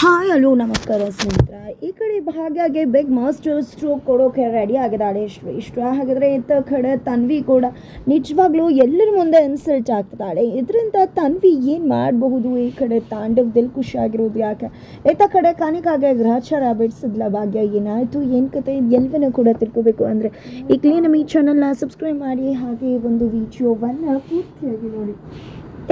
Hi hello ನಮಸ್ಕಾರ ಸ್ನೇಹಿತರ. ಈ ಕಡೆ ಭಾಗ್ಯಗೆ ಬೆಗ್ ಮಾಸ್ಟರ್ ಸ್ಟ್ರೋಕ್ ಕೊಡೋಕೆ ರೆಡಿ ಆಗಿದ್ದಾಳೆ ಇಷ್ಟು ಇಷ್ಟು ಹಾಗಿದ್ರೆ ಇತ್ತ ಕಡೆ ತನ್ವಿ ಕೂಡ ನಿಜವಾಗ್ಲೂ ಎಲ್ಲರ ಮುಂದೆ ಇನ್ಸಲ್ಟ್ ಆಗ್ತಿದ್ದಾಳೆ. ಇದರಿಂದ ತನ್ವಿ ಏನು ಮಾಡಬಹುದು? ಈ ಕಡೆ ತಾಂಡವದಲ್ಲಿ ಖುಷಿಯಾಗಿರೋದು ಯಾಕೆ? ಇತ್ತ ಕಡೆ ಕಾನಿಕಾಗೆ ಗ್ರಹಚಾರ ಬಿಡಿಸಿದ್ಲ ಭಾಗ್ಯ. ಏನಾಯಿತು? ಏನು ಕತೆ? ಎಲ್ಲವನ್ನೂ ಕೂಡ ತಿಳ್ಕೋಬೇಕು ಅಂದರೆ ಈಗಲೇ ನಮ್ಮ ಈ ಚಾನಲ್ನ ಸಬ್ಸ್ಕ್ರೈಬ್ ಮಾಡಿ. ಹಾಗೆ ಒಂದು ವಿಡಿಯೋವನ್ನು ಪೂರ್ತಿಯಾಗಿ ನೋಡಿ.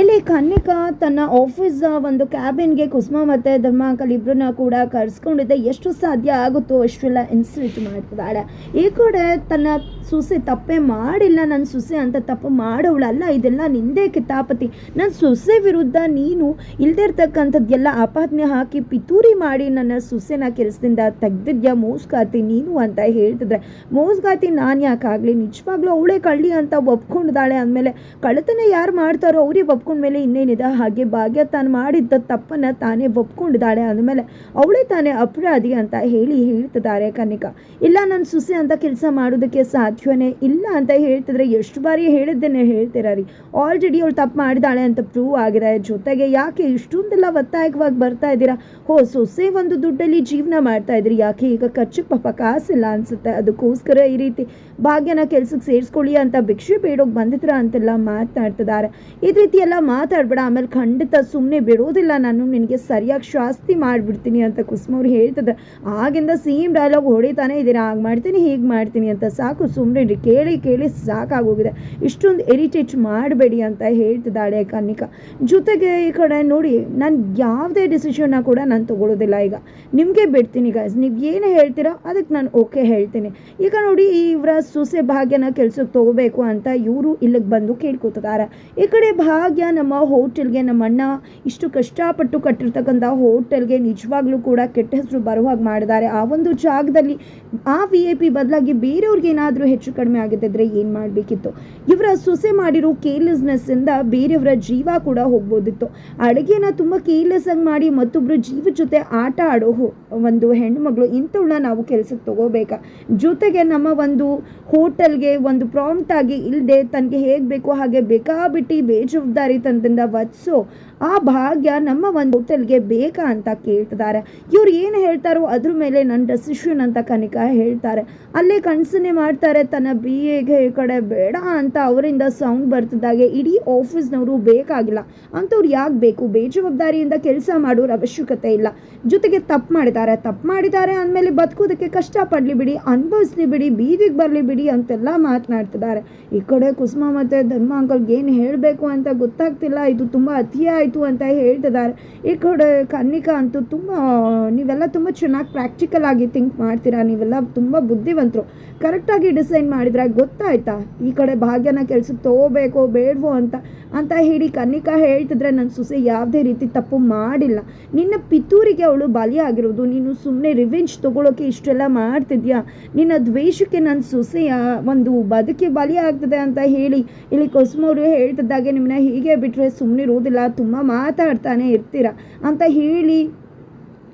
ಇಲ್ಲಿ ಕನ್ನಿಕಾ ತನ್ನ ಆಫೀಸ್ ಒಂದು ಕ್ಯಾಬಿನ್ಗೆ ಕುಸುಮ ಮತ್ತು ಧರ್ಮ ಅಂಕಲ್ ಇಬ್ಬರನ್ನ ಕೂಡ ಕರ್ಸ್ಕೊಂಡಿದ್ದೆ. ಎಷ್ಟು ಸಾಧ್ಯ ಆಗುತ್ತೋ ಅಷ್ಟೆಲ್ಲ ಇನ್ಸಲ್ಟ್ ಮಾಡ್ತಿದ್ದಾಳೆ. ಈ ಕೂಡ ತನ್ನ ಸೊಸೆ ತಪ್ಪೇ ಮಾಡಿಲ್ಲ. ನನ್ನ ಸೊಸೆ ಅಂತ ತಪ್ಪು ಮಾಡೋಳಲ್ಲ ಇದೆಲ್ಲ ನಿಂದೇ ಕಿತಾಪತಿ. ನನ್ನ ಸೊಸೆ ವಿರುದ್ಧ ನೀನು ಇಲ್ದೇ ಇರ್ತಕ್ಕಂಥದ್ದೆಲ್ಲ ಆಪಾದನೆ ಹಾಕಿ ಪಿತೂರಿ ಮಾಡಿ ನನ್ನ ಸೊಸೆನ ಕೆಲಸದಿಂದ ತೆಗ್ದಿದ್ಯಾ? ಮೋಸ್ಗಾತಿ ನೀನು ಅಂತ ಹೇಳ್ತಿದ್ರೆ. ಮೋಸ್ಗಾತಿ ನಾನು ಯಾಕಾಗಲಿ? ನಿಜವಾಗ್ಲೂ ಅವಳೇ ಕಳ್ಳಿ ಅಂತ ಒಪ್ಕೊಂಡಿದ್ದಾಳೆ ಅಂದಮೇಲೆ ಕಳ್ಳತನ ಯಾರು ಮಾಡ್ತಾರೋ ಅವ್ರಿಗೆ ಒಪ್ಕೊಂಡ್ಮೇಲೆ ಇನ್ನೇನಿದೆ? ಹಾಗೆ ಭಾಗ್ಯ ತಾನು ಮಾಡಿದ್ದ ತಪ್ಪನ್ನು ತಾನೇ ಒಪ್ಕೊಂಡಿದ್ದಾಳೆ ಅಂದಮೇಲೆ ಅವಳೇ ತಾನೇ ಅಪರಾಧಿ ಅಂತ ಹೇಳಿ ಹೇಳ್ತಿದ್ದಾರೆ ಕನ್ನಿಕಾ. ಇಲ್ಲ, ನಾನು ಸುಸೆ ಅಂತ ಕೆಲಸ ಮಾಡೋದಕ್ಕೆ ಸಾಧ್ಯವೇ ಇಲ್ಲ ಅಂತ ಹೇಳ್ತಿದ್ರೆ ಎಷ್ಟು ಬಾರಿ ಹೇಳಿದ್ದೇನೆ ಹೇಳ್ತೀರ ರೀ? ಆಲ್ರೆಡಿ ಅವಳು ತಪ್ಪು ಮಾಡಿದಾಳೆ ಅಂತ ಪ್ರೂವ್ ಆಗಿದೆ. ಜೊತೆಗೆ ಯಾಕೆ ಇಷ್ಟೊಂದೆಲ್ಲ ಒತ್ತಾಯಕವಾಗಿ ಬರ್ತಾ ಇದ್ದೀರಾ? ಹೋ, ಸೊಸೆ ಒಂದು ದುಡ್ಡಲ್ಲಿ ಜೀವನ ಮಾಡ್ತಾ ಇದ್ರಿ. ಯಾಕೆ ಈಗ ಖರ್ಚಿಗೆ ಪಾಪ ಕಾಸಿಲ್ಲ ಅನ್ಸುತ್ತೆ. ಅದಕ್ಕೋಸ್ಕರ ಈ ರೀತಿ ಭಾಗ್ಯನ ಕೆಲ್ಸಕ್ಕೆ ಸೇರಿಸ್ಕೊಳ್ಳಿ ಅಂತ ಭಿಕ್ಷೆ ಬೇಡೋಗಿ ಬಂದಿದ್ರ ಅಂತೆಲ್ಲ ಮಾತನಾಡ್ತಿದ್ದಾರೆ. ಈ ರೀತಿ ಎಲ್ಲ ಮಾತಾಡ್ಬೇಡ, ಆಮೇಲೆ ಖಂಡಿತ ಸುಮ್ಮನೆ ಬಿಡೋದಿಲ್ಲ. ನಾನು ನಿನಗೆ ಸರಿಯಾಗಿ ಶಾಸ್ತಿ ಮಾಡಿಬಿಡ್ತೀನಿ ಅಂತ ಕುಸುಮ ಅವ್ರು ಹೇಳ್ತಿದ್ದಾರೆ ಆಗಿಂದ ಸೇಮ್ ಡೈಲಾಗ್ ಹೊಡಿತಾನೆ ಇದ್ದೀರಾ? ಹಾಗೆ ಮಾಡ್ತೀನಿ, ಹೀಗೆ ಮಾಡ್ತೀನಿ ಅಂತ. ಸಾಕು ಸುಮ್ಮನೆ ಕೇಳಿ ಕೇಳಿ ಸಾಕಾಗೋಗಿದೆ. ಇಷ್ಟೊಂದು ಎರಿಟೇಟ್ ಮಾಡಬೇಡಿ ಅಂತ ಹೇಳ್ತಿದ್ದಾಳೆ ಕನ್ನಿಕಾ. ಜೊತೆಗೆ ಈ ಕಡೆ ನೋಡಿ, ನಾನು ಯಾವುದೇ ಡಿಸಿಷನ್ನ ಕೂಡ ನಾನು ತೊಗೊಳೋದಿಲ್ಲ ಈಗ. ನಿಮಗೆ ಬಿಡ್ತೀನಿ ಗಾಯ್ಸ್ ನೀವು ಏನು ಹೇಳ್ತೀರೋ, ಅದಕ್ಕೆ ನಾನು ಓಕೆ ಹೇಳ್ತೀನಿ. ಈಗ ನೋಡಿ, ಇವರ ಸೊಸೆ ಭಾಗ್ಯನ ಕೆಲಸಕ್ಕೆ ತಗೋಬೇಕು ಅಂತ ಇವರು ಇಲ್ಲಿಗೆ ಬಂದು ಕೇಳ್ಕೊತಿದ್ದಾರೆ. ಈ ಕಡೆ ಭಾಗ್ಯ ನಮ್ಮ ಹೋಟೆಲ್ಗೆ ನಮ್ಮ ಅಣ್ಣ ಇಷ್ಟು ಕಷ್ಟಪಟ್ಟು ಕಟ್ಟಿರ್ತಕ್ಕಂಥ ಹೋಟೆಲ್ಗೆ ನಿಜವಾಗ್ಲೂ ಕೂಡ ಕೆಟ್ಟ ಹೆಸರು ಬರುವ ಹಾಗೆ ಮಾಡಿದ್ದಾರೆ. ಆ ಒಂದು ಜಾಗದಲ್ಲಿ ಆ ವಿ ಐ ಪಿ ಬದಲಾಗಿ ಬೇರೆಯವ್ರಿಗೆ ಏನಾದರೂ ಹೆಚ್ಚು ಕಡಿಮೆ ಆಗಿದ್ದಿದ್ರೆ ಏನು ಮಾಡಬೇಕಿತ್ತು? ಇವರ ಸೊಸೆ ಮಾಡಿರೋ ಕೇರ್ಲೆಸ್ನೆಸ್ಸಿಂದ ಬೇರೆಯವರ ಜೀವ ಕೂಡ ಹೋಗ್ಬೋದಿತ್ತು. ಅಡುಗೆನ ತುಂಬ ಕೇರ್ಲೆಸ್ ಆಗಿ ಮಾಡಿ ಮತ್ತೊಬ್ಬರು ಜೀವ ಜೊತೆ ಆಟ ಆಡೋ ಒಂದು ಹೆಣ್ಮಗಳು ಇಂಥವ್ಳನ್ನ ನಾವು ಕೆಲಸಕ್ಕೆ ತಗೋಬೇಕಾ. ಜೊತೆಗೆ ನಮ್ಮ ಒಂದು ಹೋಟೆಲ್ಗೆ ಒಂದು ಪ್ರಾಂಪ್ಟ್ ಆಗಿ ಇಲ್ಲದೆ ತನಗೆ ಹೇಗೆ ಬೇಕೋ ಹಾಗೆ ಬೇಕಾಬಿಟ್ಟು tan tinda vacho ಆ ಭಾಗ್ಯ ನಮ್ಮ ಒಂದು ಹೋಟೆಲ್ಗೆ ಬೇಕಾ ಅಂತ ಕೇಳ್ತಿದ್ದಾರೆ. ಇವ್ರು ಏನು ಹೇಳ್ತಾರೋ ಅದ್ರ ಮೇಲೆ ನನ್ನ ಡೆಸಿಷನ್ ಅಂತ ಕನಿಕಾ ಹೇಳ್ತಾರೆ. ಅಲ್ಲೇ ಕಣ್ಸನ್ನೇ ಮಾಡ್ತಾರೆ, ತನ್ನ ಬಿ ಎಗೆ ಈ ಕಡೆ ಬೇಡ ಅಂತ ಅವರಿಂದ ಸೌಂಡ್ ಬರ್ತಿದ್ದಾಗೆ. ಇಡೀ ಆಫೀಸ್ನವರು ಬೇಕಾಗಿಲ್ಲ. ಅಂಥವ್ರು ಯಾಕೆ ಬೇಕು? ಬೇಜವಾಬ್ದಾರಿಯಿಂದ ಕೆಲಸ ಮಾಡೋರ ಅವಶ್ಯಕತೆ ಇಲ್ಲ. ಜೊತೆಗೆ ತಪ್ಪು ಮಾಡಿದ್ದಾರೆ. ತಪ್ಪು ಮಾಡಿದ್ದಾರೆ ಅಂದಮೇಲೆ ಬದುಕೋದಕ್ಕೆ ಕಷ್ಟಪಡಲಿ ಬಿಡಿ, ಅನುಭವಿಸ್ಲಿ ಬಿಡಿ, ಬೀದಿಗೆ ಬರಲಿ ಬಿಡಿ ಅಂತೆಲ್ಲ ಮಾತನಾಡ್ತಿದ್ದಾರೆ. ಈ ಕಡೆ ಕುಸುಮ ಮತ್ತು ಧರ್ಮ ಅಂಕಲ್ಗೆ ಏನು ಹೇಳಬೇಕು ಅಂತ ಗೊತ್ತಾಗ್ತಿಲ್ಲ. ಇದು ತುಂಬ ಅತಿ ಆಯಿತು ಅಂತ ಹೇಳ್ತಿದ್ದಾರೆ. ಈ ಕಡೆ ಕನ್ನಿಕಾ ಅಂತೂ ತುಂಬ, ನೀವೆಲ್ಲ ತುಂಬ ಚೆನ್ನಾಗಿ ಪ್ರಾಕ್ಟಿಕಲ್ ಆಗಿ ಥಿಂಕ್ ಮಾಡ್ತೀರಾ, ನೀವೆಲ್ಲ ತುಂಬ ಬುದ್ಧಿವಂತರು. ಕರೆಕ್ಟಾಗಿ ಡಿಸೈನ್ ಮಾಡಿದ್ರೆ ಗೊತ್ತಾಯ್ತಾ? ಈ ಕಡೆ ಭಾಗ್ಯನ ಕೆಲ್ಸಕ್ಕೆ ತಗೋಬೇಕು, ಬೇಡವೋ ಅಂತ ಅಂತ ಹೇಳಿ ಕನ್ನಿಕಾ ಹೇಳ್ತಿದ್ರೆ ನನ್ನ ಸೊಸೆ ಯಾವುದೇ ರೀತಿ ತಪ್ಪು ಮಾಡಿಲ್ಲ. ನಿನ್ನ ಪಿತೂರಿಗೆ ಅವಳು ಬಲಿಯಾಗಿರೋದು, ನೀನು ಸುಮ್ಮನೆ ರಿವೆಂಜ್ ತೊಗೊಳೋಕೆ ಇಷ್ಟೆಲ್ಲ ಮಾಡ್ತಿದ್ಯಾ? ನಿನ್ನ ದ್ವೇಷಕ್ಕೆ ನನ್ನ ಸೊಸೆಯ ಒಂದು ಬದುಕಿ ಬಲಿಯಾಗ್ತದೆ ಅಂತ ಹೇಳಿ ಇಲ್ಲಿ ಕೊಸ್ಮೋರು ಹೇಳ್ತಿದ್ದಾಗೆ ನಿಮ್ಮನ್ನ ಹೀಗೆ ಬಿಟ್ಟರೆ ಸುಮ್ಮನಿರೋದಿಲ್ಲ ತುಂಬ ಮಾತಾಡ್ತಾನೆ ಇರ್ತೀರ ಅಂತ ಹೇಳಿ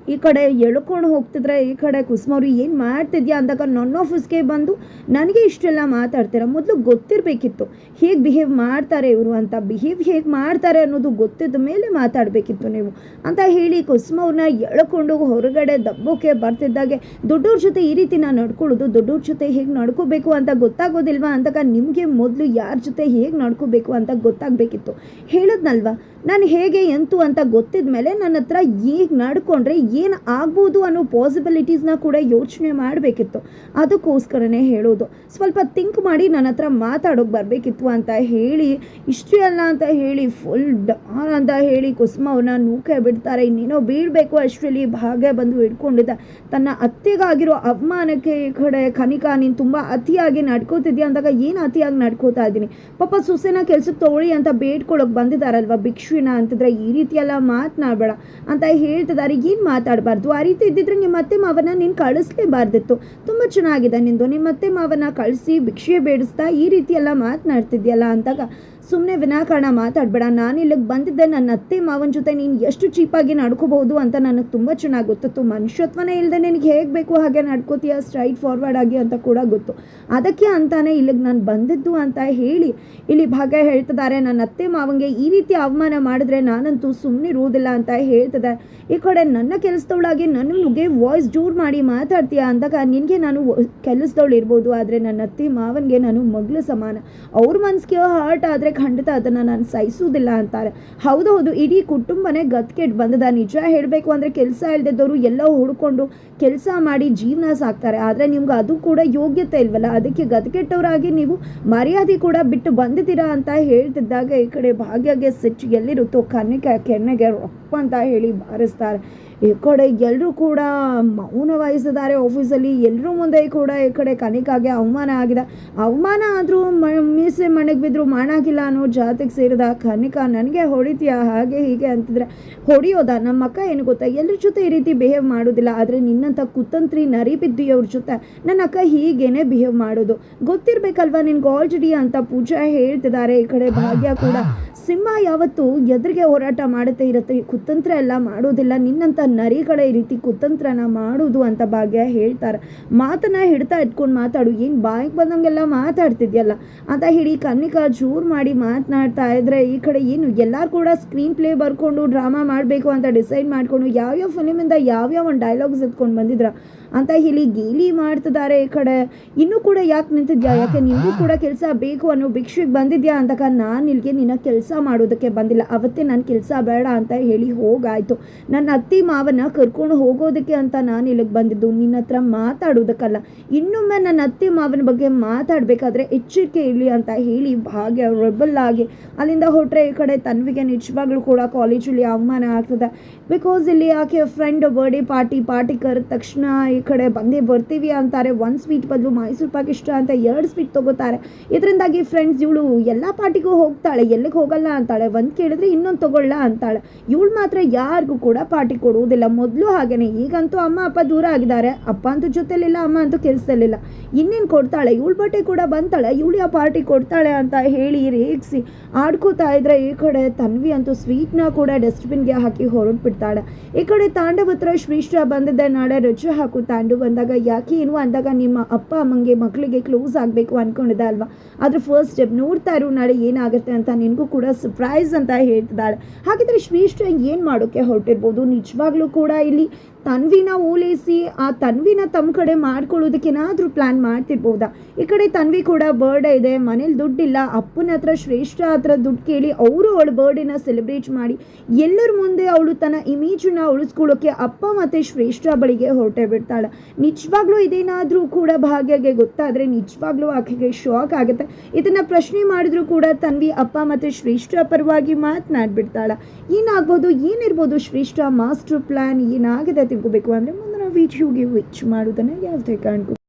ಈ ಕಡೆ ಎಳ್ಕೊಂಡು ಹೋಗ್ತಿದ್ರೆ ಈ ಕಡೆ ಕುಸುಮವ್ರು ಏನು ಮಾಡ್ತಿದ್ಯಾ ಅಂದಾಗ ನನ್ನ ಆಫೀಸ್ಗೆ ಬಂದು ನನಗೆ ಇಷ್ಟೆಲ್ಲ ಮಾತಾಡ್ತೀರ? ಮೊದಲು ಗೊತ್ತಿರಬೇಕಿತ್ತು. ಹೇಗೆ ಬಿಹೇವ್ ಮಾಡ್ತಾರೆ ಇವರು ಅಂತ? ಬಿಹೇವ್ ಹೇಗೆ ಮಾಡ್ತಾರೆ ಅನ್ನೋದು ಗೊತ್ತಿದ್ದ ಮೇಲೆ ಮಾತಾಡಬೇಕಿತ್ತು ನೀವು ಅಂತ ಹೇಳಿ ಕುಸುಮವ್ರನ್ನ ಎಳ್ಕೊಂಡು ಹೊರಗಡೆ ದಬ್ಬೋಕೆ ಬರ್ತಿದ್ದಾಗೆ ದೊಡ್ಡವ್ರ ಜೊತೆ ಈ ರೀತಿ ನಾನು ನಡ್ಕೊಳ್ಳೋದು ದೊಡ್ಡವ್ರ ಜೊತೆ ಹೇಗೆ ನಡ್ಕೋಬೇಕು ಅಂತ ಗೊತ್ತಾಗೋದಿಲ್ವಾ ಅಂದಾಗ ನಿಮಗೆ ಮೊದಲು ಯಾರ ಜೊತೆ ಹೇಗೆ ನಡ್ಕೋಬೇಕು ಅಂತ ಗೊತ್ತಾಗಬೇಕಿತ್ತು. ಹೇಳದ್ನಲ್ವಾ? ನಾನು ಹೇಗೆ ಎಂತು ಅಂತ ಗೊತ್ತಿದ ಮೇಲೆ ನನ್ನ ಹತ್ರ ಈಗ ನಡ್ಕೊಂಡ್ರೆ ಏನು ಆಗ್ಬೋದು ಅನ್ನೋ ಪಾಸಿಬಿಲಿಟೀಸ್ನ ಕೂಡ ಯೋಚನೆ ಮಾಡಬೇಕಿತ್ತು. ಅದಕ್ಕೋಸ್ಕರನೇ ಹೇಳೋದು. ಸ್ವಲ್ಪ ಥಿಂಕ್ ಮಾಡಿ ನನ್ನ ಹತ್ರ ಮಾತಾಡೋಕೆ ಬರಬೇಕಿತ್ತು ಅಂತ ಹೇಳಿ ಇಷ್ಟು ಅಲ್ಲ ಅಂತ ಹೇಳಿ ಫುಲ್ ಡಾನ್ ಅಂತ ಹೇಳಿ ಕುಸುಮವನ್ನ ನೂಕೆ ಬಿಡ್ತಾರೆ. ಇನ್ನೇನೋ ಬೀಳಬೇಕು ಅಷ್ಟರಲ್ಲಿ ಭಾಗ್ಯ ಬಂದು ಹಿಡ್ಕೊಂಡಿದ್ದ. ತನ್ನ ಅತ್ತೆಗಾಗಿರೋ ಅವಮಾನಕ್ಕೆ ಕಡೆ ಕನಿಕಾ, ನೀನು ತುಂಬ ಅತಿಯಾಗಿ ನಡ್ಕೋತಿದ್ಯಾ ಅಂದಾಗ ಏನು ಅತಿಯಾಗಿ ನಡ್ಕೋತಾ ಇದ್ದೀನಿ? ಪಾಪ ಸೊಸೆನ ಕೆಲ್ಸಕ್ಕೆ ತೊಗೊಳ್ಳಿ ಅಂತ ಬೇಡ್ಕೊಳಕ್ಕೆ ಬಂದಿದ್ದಾರಲ್ವ ಭಿಕ್ಷುವಿನ ಅಂತಂದ್ರೆ ಈ ರೀತಿ ಎಲ್ಲ ಮಾತನಾಡಬೇಡ ಅಂತ ಹೇಳ್ತಿದ್ದಾರೆ. ಏನು ಮಾತಾಡಬಾರ್ದು? ಆ ರೀತಿ ಇದ್ದಿದ್ರೆ ನಿಮ್ಮ ಅತ್ತೆ ಮಾವನ ನೀನು ಕಳಿಸ್ಲೇಬಾರ್ದಿತ್ತು. ತುಂಬ ಚೆನ್ನಾಗಿದೆ ನಿಂದು. ನಿಮ್ಮ ಅತ್ತೆ ಮಾವನ ಕಳಿಸಿ, ಭಿಕ್ಷೆ ಬೇಡಿಸ್ತಾ ಈ ರೀತಿ ಎಲ್ಲ ಮಾತನಾಡ್ತಿದ್ಯಲ್ಲ ಅಂದಾಗ ಸುಮ್ಮನೆ ವಿನಾಕಾರಣ ಮಾತಾಡಬೇಡ. ನಾನು ಇಲ್ಲಿಗೆ ಬಂದಿದ್ದೆ ನನ್ನ ಅತ್ತೆ ಮಾವನ ಜೊತೆ ನೀನು ಎಷ್ಟು ಚೀಪಾಗಿ ನಡ್ಕೋಬಹುದು ಅಂತ ನನಗೆ ತುಂಬ ಚೆನ್ನಾಗಿ ಗೊತ್ತಿತ್ತು. ಮನುಷ್ಯತ್ವನೇ ಇಲ್ಲದೆ ನಿನಗೆ ಹೇಗೆ ಬೇಕು ಹಾಗೆ ನಡ್ಕೋತೀಯ ಸ್ಟ್ರೈಟ್ ಫಾರ್ವರ್ಡ್ ಆಗಿ ಅಂತ ಕೂಡ ಗೊತ್ತು. ಅದಕ್ಕೆ ಅಂತಾನೆ ಇಲ್ಲಿಗೆ ನಾನು ಬಂದಿದ್ದು ಅಂತ ಹೇಳಿ ಇಲ್ಲಿ ಭಾಗ್ಯ ಹೇಳ್ತಿದ್ದಾರೆ. ನನ್ನ ಅತ್ತೆ ಮಾವಂಗೆ ಈ ರೀತಿ ಅವಮಾನ ಮಾಡಿದ್ರೆ ನಾನಂತೂ ಸುಮ್ಮನೆ ಇರುವುದಿಲ್ಲ ಅಂತ ಹೇಳ್ತಿದ್ದಾರೆ ಈ ಕಡೆ ನನ್ನ ಕೆಲಸದವಳಾಗಿ ನನಗೆ ವಾಯ್ಸ್ ಜೋರ್ ಮಾಡಿ ಮಾತಾಡ್ತೀಯಾ ಅಂದಾಗ ನಿನಗೆ ನಾನು ಕೆಲಸದವಳು ಇರ್ಬೋದು, ಆದರೆ ನನ್ನ ಅತ್ತೆ ಮಾವನಿಗೆ ನಾನು ಮಗಳು ಸಮಾನ. ಅವ್ರ ಮನಸ್ಸಿಗೆ ಹಾರ್ಟ್ ಆದರೆ ಖಂಡಿತ ಅದನ್ನು ನಾನು ಸಹಿಸೋದಿಲ್ಲ ಅಂತಾರೆ. ಹೌದು ಹೌದು, ಇಡೀ ಕುಟುಂಬನೇ ಗತ್ಕೆಟ್ ಬಂದದ. ನಿಜ ಹೇಳಬೇಕು ಅಂದರೆ ಕೆಲಸ ಇಲ್ದಿದ್ದವರು ಎಲ್ಲ ಹುಡ್ಕೊಂಡು ಕೆಲಸ ಮಾಡಿ ಜೀವನ ಸಾಕ್ತಾರೆ. ಆದರೆ ನಿಮ್ಗೆ ಅದು ಕೂಡ ಯೋಗ್ಯತೆ ಇಲ್ವಲ್ಲ? ಅದಕ್ಕೆ ಗತ್ಕೆಟ್ಟವರಾಗಿ ನೀವು ಮರ್ಯಾದೆ ಕೂಡ ಬಿಟ್ಟು ಬಂದಿದ್ದೀರಾ ಅಂತ ಹೇಳ್ತಿದ್ದಾಗ ಈ ಕಡೆ ಭಾಗ್ಯಗೆ ಸಿಟ್ಟು ಎಲ್ಲಿರುತ್ತೋ ಕನ್ನಿಕ ಕೆನ್ನೆಗೆ ರೊಪ್ಪ ಅಂತ ಹೇಳಿ ಬಾರಿಸ್ತಾರೆ. ಈ ಕಡೆ ಎಲ್ಲರೂ ಕೂಡ ಮೌನ ವಹಿಸಿದ್ದಾರೆ ಆಫೀಸಲ್ಲಿ. ಎಲ್ಲರೂ ಮುಂದೆ ಕೂಡ ಈ ಕಡೆ ಕನಿಕಾಗೆ ಅವಮಾನ ಆಗಿದೆ. ಅವಮಾನ ಆದರೂ ಮೀಸೆ ಮನೆಗೆ ಬಿದ್ದರು ಮಾಡಾಗಿಲ್ಲ ಅನ್ನೋ ಜಾತಿಗೆ ಸೇರಿದ ಕನಿಕಾ ನನಗೆ ಹೊಡಿತೀಯ? ಹಾಗೆ ಹೀಗೆ ಅಂತಿದ್ರೆ, ಹೊಡಿಯೋದ? ನಮ್ಮ ಅಕ್ಕ ಏನು ಗೊತ್ತಾ? ಎಲ್ಲರ ಜೊತೆ ಈ ರೀತಿ ಬಿಹೇವ್ ಮಾಡೋದಿಲ್ಲ. ಆದರೆ ನಿನ್ನಂಥ ಕುತಂತ್ರಿ ನರಿ ಬಿದ್ದಿಯವ್ರ ಜೊತೆ ನನ್ನ ಅಕ್ಕ ಹೀಗೇನೆ ಬಿಹೇವ್ ಮಾಡೋದು. ಗೊತ್ತಿರಬೇಕಲ್ವಾ ನಿನ್ಗೆ ಆಲ್ರೆಡಿ ಅಂತ ಪೂಜಾ ಹೇಳ್ತಿದ್ದಾರೆ ಈ ಕಡೆ ಭಾಗ್ಯ ಕೂಡ ಸಿಂಹ ಯಾವತ್ತು ಎದುರಿಗೆ ಹೋರಾಟ ಮಾಡುತ್ತೆ ಇರುತ್ತೆ. ಕುತಂತ್ರ ಎಲ್ಲ ಮಾಡೋದಿಲ್ಲ. ನಿನ್ನಂಥ ನರಿಗಳೇ ಈ ರೀತಿ ಕುತಂತ್ರನ ಮಾಡೋದು ಅಂತ ಭಾಗ್ಯ ಹೇಳ್ತಾರೆ. ಮಾತನ್ನ ಹಿಡ್ತಾ ಇಟ್ಕೊಂಡು ಮಾತಾಡು. ಏನು ಬಾಯಿಗೆ ಬಂದಂಗೆಲ್ಲ ಮಾತಾಡ್ತಿದ್ಯಲ್ಲ? ಅಂತ ಹೇಳಿ ಕನ್ನಿಕಾ ಜೋರು ಮಾಡಿ ಮಾತನಾಡ್ತಾ ಇದ್ರೆ ಈ ಕಡೆ ಏನು, ಎಲ್ಲರೂ ಕೂಡ ಸ್ಕ್ರೀನ್ ಪ್ಲೇ ಬರ್ಕೊಂಡು ಡ್ರಾಮಾ ಮಾಡಬೇಕು ಅಂತ ಡಿಸೈಡ್ ಮಾಡಿಕೊಂಡು ಯಾವ್ಯಾವ ಫಿಲಿಮಿಂದ ಯಾವ್ಯಾವ ಒಂದು ಡೈಲಾಗ್ಸ್ ಎತ್ಕೊಂಡು ಬಂದಿದ್ರ. ಅಂತ ಹೇಳಿ ಗೇಲಿ ಮಾಡ್ತಿದ್ದಾರೆ ಈ ಕಡೆ. ಇನ್ನೂ ಕೂಡ ಯಾಕೆ ನಿಂತಿದ್ಯಾ? ಯಾಕೆ ನಿಮಗೂ ಕೂಡ ಕೆಲಸ ಬೇಕು ಅನ್ನೋ ಭಿಕ್ಷೆಗೆ ಬಂದಿದ್ಯಾ ಅಂತಕ ನಾನು ಇಲ್ಲಿಗೆ ನಿನ್ನ ಕೆಲಸ ಮಾಡೋದಕ್ಕೆ ಬಂದಿಲ್ಲ. ಅವತ್ತೇ ನನ್ನ ಕೆಲಸ ಬೇಡ ಅಂತ ಹೇಳಿ ಹೋಗಾಯ್ತು. ನನ್ನ ಅತ್ತಿ ಮಾವನ ಕರ್ಕೊಂಡು ಹೋಗೋದಕ್ಕೆ ಅಂತ ನಾನು ಇಲ್ಲಿಗೆ ಬಂದಿದ್ದು. ನಿನ್ನ ಹತ್ರ ಮಾತಾಡೋದಕ್ಕಲ್ಲ. ಇನ್ನೊಮ್ಮೆ ನನ್ನ ಅತ್ತಿ ಮಾವನ ಬಗ್ಗೆ ಮಾತಾಡಬೇಕಾದ್ರೆ ಎಚ್ಚರಿಕೆ ಇರಲಿ ಅಂತ ಹೇಳಿ ಭಾಗ್ಯ ರೆಬಲ್ ಆಗಿ ಅಲ್ಲಿಂದ ಹೊರಟ್ರೆ ಈ ಕಡೆ ತನ್ವಿಗೆ ನಿಜವಾಗ್ಲೂ ಕೂಡ ಕಾಲೇಜಲ್ಲಿ ಅವಮಾನ ಆಗ್ತದೆ. ಬಿಕಾಸ್ ಇಲ್ಲಿ ಆಕೆ ಫ್ರೆಂಡ್ ಬರ್ಡೇ ಪಾರ್ಟಿ ಪಾರ್ಟಿ ಕರೆದ ತಕ್ಷಣ ಈ ಕಡೆ ಬಂದೇ ಬರ್ತೀವಿ ಅಂತಾರೆ. ಒಂದು ಸ್ವೀಟ್ ಬದಲು ಮೈಸೂರು ಪಾಕ್ ಇಷ್ಟ ಅಂತ ಎರಡು ಸ್ವೀಟ್ ತೊಗೋತಾರೆ. ಇದರಿಂದಾಗಿ ಫ್ರೆಂಡ್ಸ್ ಇವಳು ಎಲ್ಲ ಪಾರ್ಟಿಗೂ ಹೋಗ್ತಾಳೆ. ಎಲ್ಲಿಗೆ ಹೋಗಲ್ಲ ಅಂತಾಳೆ. ಒಂದು ಕೇಳಿದ್ರೆ ಇನ್ನೊಂದು ತೊಗೊಳ್ಳ ಅಂತಾಳೆ. ಇವಳು ಮಾತ್ರ ಯಾರಿಗೂ ಕೂಡ ಪಾರ್ಟಿ ಕೊಡುವುದಿಲ್ಲ. ಮೊದಲು ಹಾಗೇನೆ. ಈಗಂತೂ ಅಮ್ಮ, ಅಪ್ಪ ದೂರ ಆಗಿದ್ದಾರೆ. ಅಪ್ಪ ಅಂತೂ ಜೊತೆಲಿಲ್ಲ, ಅಮ್ಮ ಅಂತೂ ಕೆಲಸದಲ್ಲಿಲ್ಲ. ಇನ್ನೇನು ಕೊಡ್ತಾಳೆ? ಇವಳು ಬಟ್ಟೆ ಕೂಡ ಬಂತಾಳೆ ಇವಳು ಯಾವ ಪಾರ್ಟಿ ಕೊಡ್ತಾಳೆ ಅಂತ ಹೇಳಿ ರೇಗಿಸಿ ಆಡ್ಕೋತಾ ಇದ್ರೆ ಈ ಕಡೆ ತನ್ವಿ ಅಂತೂ ಸ್ವೀಟ್ನ ಕೂಡ ಡಸ್ಟ್ಬಿನ್ಗೆ ಹಾಕಿ ಹೊರಟ್ಬಿಡ್ತಾಳೆ. ಈ ಕಡೆ ತಾಂಡವ ಹತ್ರ ಶ್ರೀಷ್ಠ ಬಂದಿದ್ದೆ. ನಾಳೆ ರಜೆ ಹಾಕು ತಾಂಡು ಬಂದಾಗ ಯಾಕೆ ಏನು ಅಂದಾಗ ನಿಮ್ಮ ಅಪ್ಪ ಅಮ್ಮಂಗೆ ಮಕ್ಕಳಿಗೆ ಕ್ಲೋಸ್ ಆಗಬೇಕು ಅನ್ಕೊಂಡಿದ್ದೆ ಅಲ್ವಾ? ಆದ್ರೆ ಫಸ್ಟ್ ಸ್ಟೆಪ್ ನೋಡ್ತಾ ಇರು, ನಾಳೆ ಏನಾಗುತ್ತೆ ಅಂತ ನಿನಗೂ ಕೂಡ ಸರ್ಪ್ರೈಸ್ ಅಂತ ಹೇಳ್ತಿದ್ದಾಳೆ. ಹಾಗಿದ್ರೆ ಶ್ರೀಷ್ಠ ಏನು ಮಾಡೋಕ್ಕೆ ಹೊರಟಿರ್ಬೋದು? ನಿಜವಾಗ್ಲೂ ಕೂಡ ಇಲ್ಲಿ ತನ್ವಿನ ಓಲೈಸಿ ಆ ತನ್ವಿನ ತಮ್ಮ ಕಡೆ ಮಾಡ್ಕೊಳ್ಳೋದಕ್ಕೆ ಏನಾದರೂ ಪ್ಲ್ಯಾನ್ ಮಾಡ್ತಿರ್ಬೋದಾ? ಈ ಕಡೆ ತನ್ವಿ ಕೂಡ ಬರ್ಡೇ ಇದೆ, ಮನೇಲಿ ದುಡ್ಡಿಲ್ಲ, ಅಪ್ಪನ ಹತ್ರ ಶ್ರೇಷ್ಠ ಹತ್ರ ದುಡ್ಡು ಕೇಳಿ ಅವರು ಅವಳ ಬರ್ಡೇನ ಸೆಲೆಬ್ರೇಟ್ ಮಾಡಿ, ಎಲ್ಲರ ಮುಂದೆ ಅವಳು ತನ್ನ ಇಮೇಜನ್ನ ಉಳಿಸ್ಕೊಳ್ಳೋಕ್ಕೆ ಅಪ್ಪ ಮತ್ತು ಶ್ರೇಷ್ಠ ಬಳಿಗೆ ಹೊರಟೆ ಬಿಡ್ತಾಳೆ. ನಿಜವಾಗ್ಲೂ ಇದೇನಾದರೂ ಕೂಡ ಭಾಗ್ಯಗೆ ಗೊತ್ತಾದರೆ ನಿಜವಾಗ್ಲೂ ಆಕೆಗೆ ಶಾಕ್ ಆಗುತ್ತೆ. ಇದನ್ನು ಪ್ರಶ್ನೆ ಮಾಡಿದ್ರು ಕೂಡ ತನ್ವಿ ಅಪ್ಪ ಮತ್ತು ಶ್ರೇಷ್ಠ ಪರವಾಗಿ ಮಾತನಾಡ್ಬಿಡ್ತಾಳೆ. ಏನಾಗ್ಬೋದು, ಏನಿರ್ಬೋದು ಶ್ರೇಷ್ಠ ಮಾಸ್ಟರ್ ಪ್ಲ್ಯಾನ್ ಏನಾಗಿದೆ? ತಿಳ್ಕೊಬೇಕು. ಅಂದರೆ ಮುಂದೆ ನಾವು ವಿಚ್ ಮಾಡೋದನ್ನು ಯಾವುದೇ ಕಾರಣಕ್ಕೂ